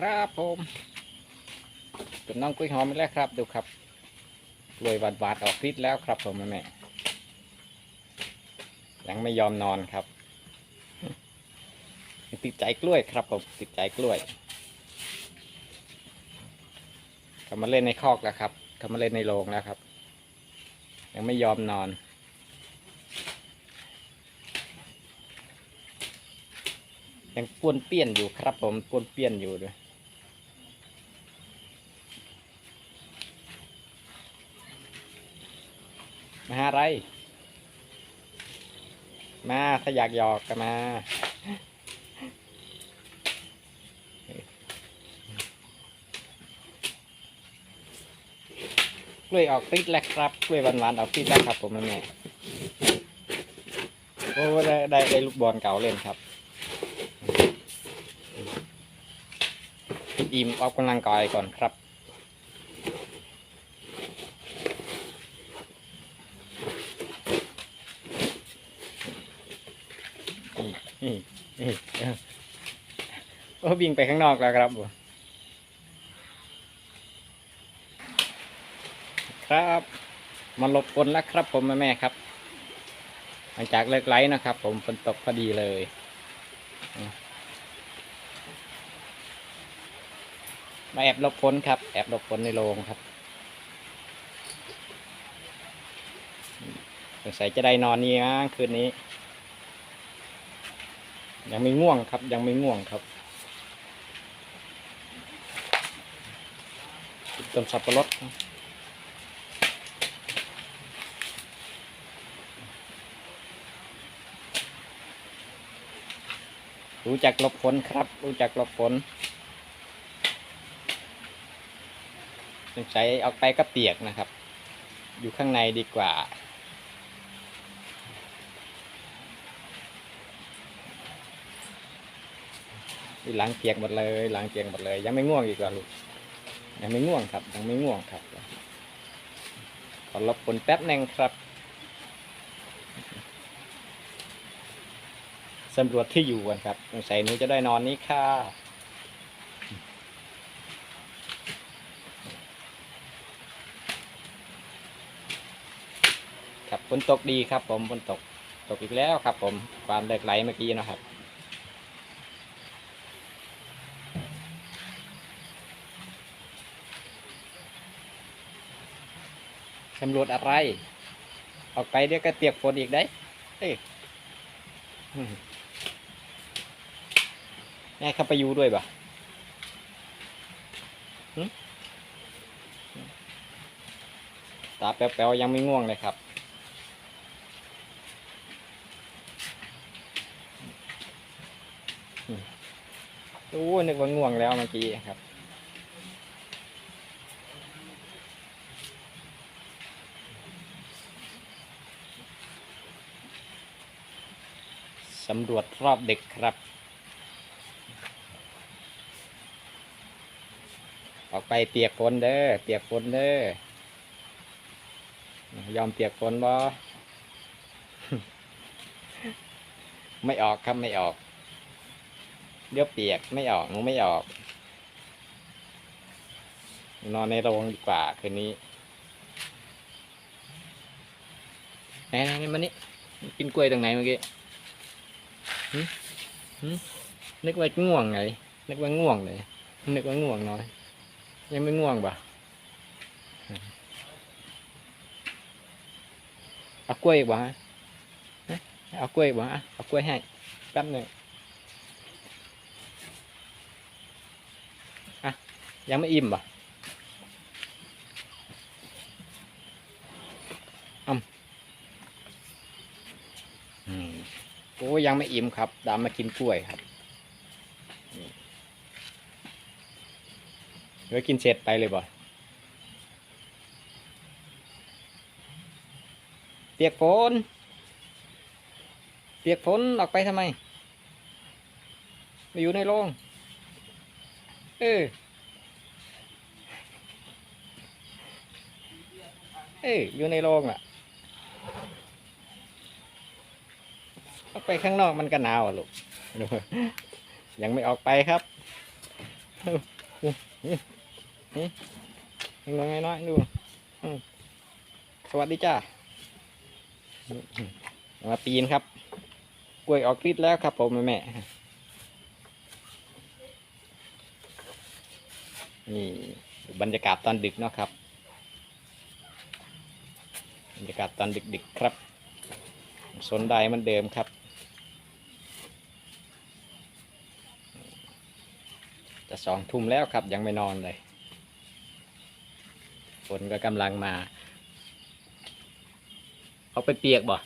ครับผมเป็นน้องกุ้ยหอมแล้วครับ ดูครับรวยหวาดหวาดออกฤทธิ์แล้วครับผมแม่แม่ยังไม่ยอมนอนครับ ติดใจกล้วยครับผมติดใจกล้วยเขามาเล่นในคอกแล้วครับเขามาเล่นในโรงแล้วครับ ยังไม่ยอมนอนยังป้วนเปี้ยนอยู่ครับผมป้วนเปี้ยนอยู่ด้วย มาหาอะไร มาถ้าอยากหยอกก็มากล้วยออกติดแล้วครับกล้วยหวานๆออกติดแล้วครับ ผมแม่โอ้ได้ได้ได้ลูกบอลเก่าเล่นครับอิ่มออกกำลังกายก่อนครับ นี่นี่นี่ โอ้วิ่งไปข้างนอกแล้วครับผมครับมาหลบฝนแล้วครับ ผมแม่ครับ หลังจากเลิกไลฟ์นะครับ ผมฝนตกพอดีเลยมาแอบหลบฝนครับ แอบหลบฝนในโรงครับสงสัยจะได้นอนนี่นะคืนนี้ ยังไม่ง่วงครับ ยังไม่ง่วงครับต้นสับปะรดรู้จักหลบฝนครับ รู้จักหลบฝนสงสัยเอาไปก็เปียกนะครับ อยู่ข้างในดีกว่า หลังเปียกหมดเลยหลังเปียกหมดเลย ยังไม่ง่วงอีกเหรอลูกยังไม่ง่วงครับ ยังไม่ง่วงครับขอรบกวนแป๊บหนึงครับสำรวจที่อยู่กันครับสงสัยหนูจะได้นอนนี้ค่ะครับฝนตกดีครับผมฝนตกตกอีกแล้วครับ ผมความเลิกไหลเมื่อกี้นะครับ สำรวจอะไร ออกไปเดี๋ยวก็เปียกฝนอีกได้เอ้ยแม่เข้าไปอยู่ด้วยปะตาแป๊วๆยังไม่ง่วงเลยครับอืมโอ้ยนึกว่าง่วงแล้วเมื่อกี้ครับ สำรวจรอบเด็กครับ ออกไปเปียกฝนเด้อเปียกฝนเด้อยอมเปียกฝนบ่ไม่ออกครับไม่ออกเดี๋ยวเปียกไม่ออกหนูไม่ออก นอนในโรงดีกว่าคืนนี้ไหนไหนไหนมานี่กินกล้วยตรงไหนเมื่อกี้ นึกว่าง่วงไงนึกว่าง่วงเลยนึกว่าง่วงน้อย ยังไม่ง่วงปะเอากล้วยอีกบ่ฮะฮะเอากล้วยอีกบ่ฮะเอากล้วยให้แป๊บหนึ่งอะยังไม่อิ่มปะอืมอืม โอ้ ยังไม่อิ่มครับดามมากินกล้วยครับเดี๋ยวกินเสร็จไปเลยบ่เปียกฝนเปียกฝนออกไปทำไมมาอยู่ในโรงเออเอออยู่ในโรงอะ ออกไปข้างนอกมันก็หนาวลูกยังไม่ออกไปครับงงน้อยๆดูสวัสดีจ้ามาปีนครับ กล้วยออกฤทธิ์แล้วครับผมแม่นี่บรรยากาศตอนดึกเนาะครับ บรรยากาศตอนดึกๆครับ โซนใดมันเดิมครับ จะสองทุ่มแล้วครับยังไม่นอนเลยฝนก็กำลังมา เอาไปเปียกบ่อย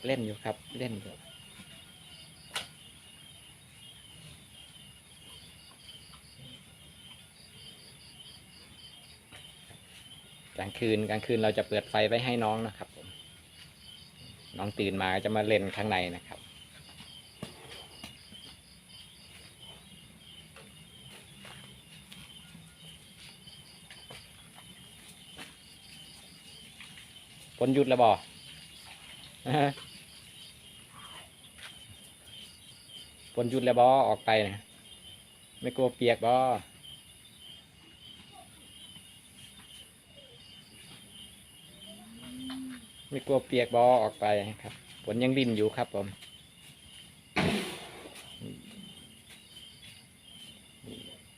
กเล่นอยู่ครับ เล่นอยู่กลางคืนกลางคืนเราจะเปิดไฟไว้ให้น้องนะครับผมน้องตื่นมาจะมาเล่นข้างในนะครับ ฝนหยุดแล้วบ่ฝนหยุดแล้วบ่ออกไปนะ ไม่กลัวเปียกบ่ ไม่กลัวเปียกบ่ออกไปครับฝนยังรินอยู่ครับผม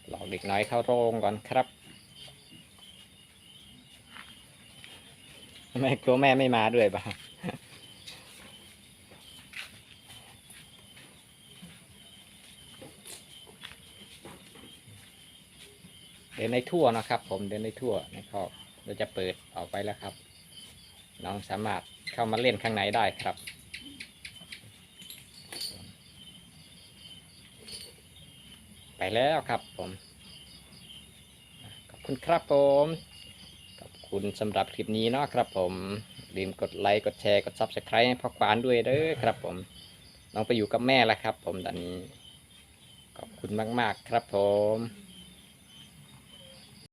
หลอกเด็กน้อยเข้าโรงก่อนครับแม่กลัวแม่ไม่มาด้วยป่ะเดินในทั่วนะครับ ผมเดินในทั่วในครอกเราจะเปิดออกไปแล้วครับ น้องสามารถเข้ามาเล่นข้างในได้ครับ ไปแล้วครับผมขอบคุณครับผมขอบคุณสำหรับคลิปนี้เนาะครับผมลืมกดไลค์กดแชร์กด subscribe ให้พ่อควานด้วยเด้อครับผมน้องไปอยู่กับแม่แล้วครับ ผมตอนนี้ขอบคุณมาก ๆ ครับผม